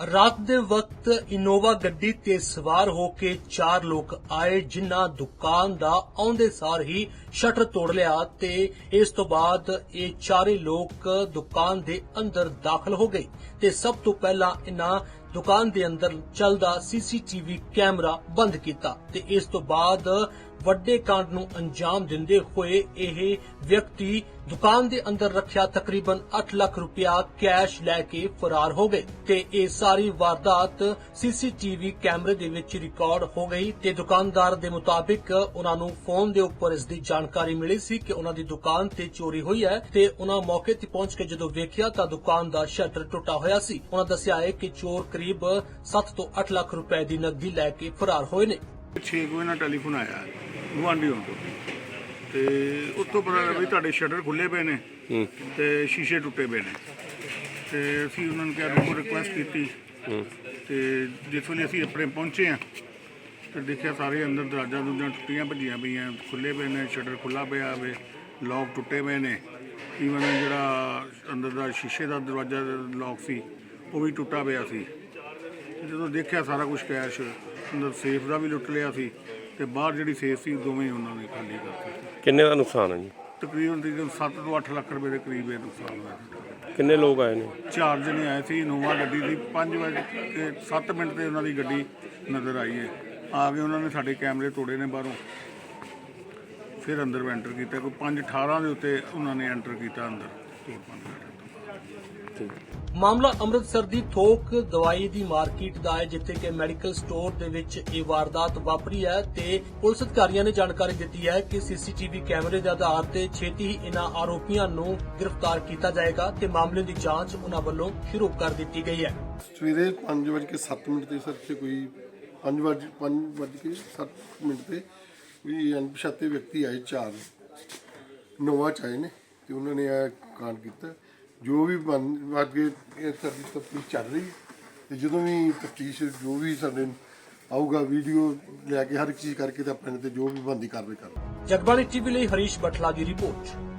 ਰਾਤ ਦੇ ਵਕਤ ਇਨੋਵਾ ਗੱਡੀ ਤੇ ਸਵਾਰ ਹੋ ਕੇ ਚਾਰ ਲੋਕ ਆਏ, ਜਿਨ੍ਹਾਂ ਦੁਕਾਨ ਦਾ ਆਉਂਦੇ ਸਾਰ ਹੀ ਸ਼ਟਰ ਤੋੜ ਲਿਆ ਤੇ ਇਸ ਤੋਂ ਬਾਅਦ ਇਹ ਚਾਰੇ ਲੋਕ ਦੁਕਾਨ ਦੇ ਅੰਦਰ ਦਾਖਲ ਹੋ ਗਏ ਤੇ ਸਭ ਤੋਂ ਪਹਿਲਾਂ ਇਹਨਾਂ ਦੁਕਾਨ ਦੇ ਅੰਦਰ ਚੱਲਦਾ ਸੀਸੀਟੀਵੀ ਕੈਮਰਾ ਬੰਦ ਕੀਤਾ ਤੇ ਇਸ ਤੋਂ ਬਾਅਦ ਵੱਡੇ ਕਾਂਡ ਨੂੰ ਅੰਜਾਮ ਦਿੰਦੇ ਹੋਏ ਇਹ ਵਿਅਕਤੀ ਦੁਕਾਨ ਦੇ ਅੰਦਰ ਰੱਖਿਆ ਤਕਰੀਬਨ 8 ਲੱਖ ਰੁਪਇਆ ਕੈਸ਼ ਲੈ ਕੇ ਫਰਾਰ ਹੋ ਗਏ ਤੇ ਇਹ ਸਾਰੀ ਵਾਰਦਾਤ ਸੀਸੀਟੀਵੀ ਕੈਮਰੇ ਦੇ ਵਿੱਚ ਰਿਕਾਰਡ ਹੋ ਗਈ ਤੇ ਦੁਕਾਨਦਾਰ ਦੇ ਮੁਤਾਬਿਕ ਉਹਨਾਂ ਨੂੰ ਫੋਨ ਦੇ ਉੱਪਰ ਇਸ ਦੀ ਜਾਣਕਾਰੀ ਮਿਲੀ ਸੀ ਕਿ ਉਹਨਾਂ ਦੀ ਦੁਕਾਨ ਤੇ ਚੋਰੀ ਹੋਈ ਹੈ ਤੇ ਉਹਨਾਂ ਮੌਕੇ ਤੇ ਪਹੁੰਚ ਕੇ ਜਦੋਂ ਵੇਖਿਆ ਤਾਂ ਦੁਕਾਨ ਦਾ ਸ਼ਟਰ ਟੁੱਟਾ ਹੋਇਆ ਸੀ। ਉਹਨਾਂ ਦੱਸਿਆ ਹੈ ਕਿ ਚੋਰ ਕਰੀਬ 7 ਤੋਂ 8 ਲੱਖ ਰੁਪਏ ਦੀ ਨਕਦੀ ਲੈ ਕੇ ਫਰਾਰ ਹੋਏ ਨੇ। 6 ਵਜੇ ਨਾਲ ਟੈਲੀਫੋਨ ਆਇਆ। ਗੁਆਂਢੀਆਂ ਤੋਂ ਤੇ। ਤੋਂ ਪਤਾ ਲੱਗਾ ਵੀ ਤੁਹਾਡੇ ਸ਼ਟਰ ਖੁੱਲੇ ਪਏ ਨੇ ਤੇ ਸ਼ੀਸ਼ੇ ਟੁੱਟੇ ਪਏ ਨੇ। ਤੇ ਅਸੀਂ ਉਹਨਾਂ ਨੂੰ ਕਿਹਾ ਰਿਪੋਰਟ ਰਿਕੁਐਸਟ ਕੀਤੀ। ਤੇ ਜਿਸ ਵੇਲੇ ਅਸੀਂ ਆਪਣੇ ਪਹੁੰਚੇ ਆ ਤੇ ਦੇਖਿਆ ਸਾਰੇ ਅੰਦਰ ਦਰਵਾਜ਼ਾ ਦੁੱਜਾਂ ਟੁੱਟੀਆਂ ਭੱਜੀਆਂ ਪਈਆਂ ਖੁੱਲੇ ਪਏ ਨੇ ਸ਼ਟਰ ਖੁੱਲਾ ਪਿਆ ਵੇ ਲੌਕ ਟੁੱਟੇ ਪਏ ਨੇ। ਈਵਨ ਜਿਹੜਾ ਅੰਦਰ ਦਾ ਸ਼ੀਸ਼ੇ ਦਾ ਦਰਵਾਜ਼ਾ ਲੌਕ ਸੀ ਉਹ ਵੀ ਟੁੱਟਾ ਪਿਆ ਸੀ। ਤੇ ਜਦੋਂ ਦੇਖਿਆ ਸਾਰਾ ਕੁਝ ਕੈਸ਼ ਅੰਦਰ ਸੇਫ ਦਾ ਵੀ ਲੁੱਟ ਲਿਆ ਸੀ। ਤੇ ਬਾਹਰ ਜਿਹੜੀ ਸੇਫ ਸੀ ਦੋਵੇਂ ਉਹਨਾਂ ਨੇ ਖਾਲੀ ਕਰਤੀ। ਕਿੰਨੇ ਦਾ ਨੁਕਸਾਨ ਹੈ ਜੀ? ਤਕਰੀਬਨ ਤਕਰੀਬਨ 7 ਤੋਂ 8 ਲੱਖ ਰੁਪਏ ਦੇ ਕਰੀਬ ਇਹ ਨੁਕਸਾਨ ਹੋਇਆ। ਕਿੰਨੇ ਲੋਕ ਆਏ ਨੇ? ਚਾਰ ਜਣੇ ਆਏ ਸੀ ਇਨੋਵਾ ਗੱਡੀ ਦੀ 5 ਵਜੇ ਤੇ 7 ਮਿੰਟ ਤੇ ਉਹਨਾਂ ਦੀ ਗੱਡੀ ਨਜ਼ਰ ਆਈ ਹੈ। ਆ ਕੇ ਉਹਨਾਂ ਨੇ ਸਾਡੇ ਕੈਮਰੇ ਤੋੜੇ ਨੇ ਬਾਹਰੋਂ। ਫਿਰ ਅੰਦਰ ਐਂਟਰ ਕੀਤਾ ਕੋਈ 5 18 ਦੇ ਉੱਤੇ ਉਹਨਾਂ ਨੇ ਐਂਟਰ ਕੀਤਾ ਅੰਦਰ। ਤੋੜ ਕਰਕੇ ਮਾਮਲਾ ਅੰਮ੍ਰਿਤਸਰ ਦੀ ਥੋਕ ਦਵਾਈ ਦੀ ਮਾਰਕੀਟ ਦਾ ਹੈ, ਜਿੱਥੇ ਕਿ ਮੈਡੀਕਲ ਸਟੋਰ ਦੇ ਵਿੱਚ ਇਹ ਵਾਰਦਾਤ ਵਾਪਰੀ ਹੈ ਤੇ ਪੁਲਿਸ ਅਧਿਕਾਰੀਆਂ ਨੇ ਜਾਣਕਾਰੀ ਦਿੱਤੀ ਹੈ ਕਿ ਸੀਸੀਟੀਵੀ ਕੈਮਰੇ ਦੇ ਆਧਾਰ ਤੇ ਛੇਤੀ ਹੀ ਇਹਨਾਂ ਆਰੋਪੀਆਂ ਨੂੰ ਗ੍ਰਿਫਤਾਰ ਕੀਤਾ ਜਾਏਗਾ ਤੇ ਮਾਮਲੇ ਦੀ ਜਾਂਚ ਉਹਨਾਂ ਵੱਲੋਂ ਸ਼ੁਰੂ ਕਰ ਦਿੱਤੀ ਗਈ ਹੈ। ਸਵੇਰੇ 5:07 ਮਿੰਟ ਤੇ ਸਰ ਤੇ ਕੋਈ 5:07 ਮਿੰਟ ਤੇ ਵੀ ਅਣਪਛਾਤੇ ਵਿਅਕਤੀ ਆਏ, ਚਾਰ ਨੋਵਾ ਚ ਆਏ ਨੇ ਤੇ ਉਹਨਾਂ ਨੇ ਇਹ ਕਾਂਡ ਕੀਤਾ। ਜੋ ਵੀ ਬਣ ਅੱਗੇ ਇਹ ਸਾਡੀ ਤਫਤੀਸ਼ ਚੱਲ ਰਹੀ ਹੈ। ਤੇ ਜਦੋਂ ਵੀ ਤਫਤੀਸ਼ ਜੋ ਵੀ ਸਾਡੇ ਆਊਗਾ, ਵੀਡੀਓ ਲੈ ਕੇ ਹਰ ਇੱਕ ਚੀਜ਼ ਕਰਕੇ ਤੇ ਆਪਣੇ ਤੇ ਜੋ ਵੀ ਬਣਦੀ ਕਾਰਵਾਈ ਕਰਾਂਗੇ ਜਗਬਾਣੀ ਟੀਵੀ ਲਈ ਹਰੀਸ਼ ਬਠਲਾ ਦੀ ਰਿਪੋਰਟ।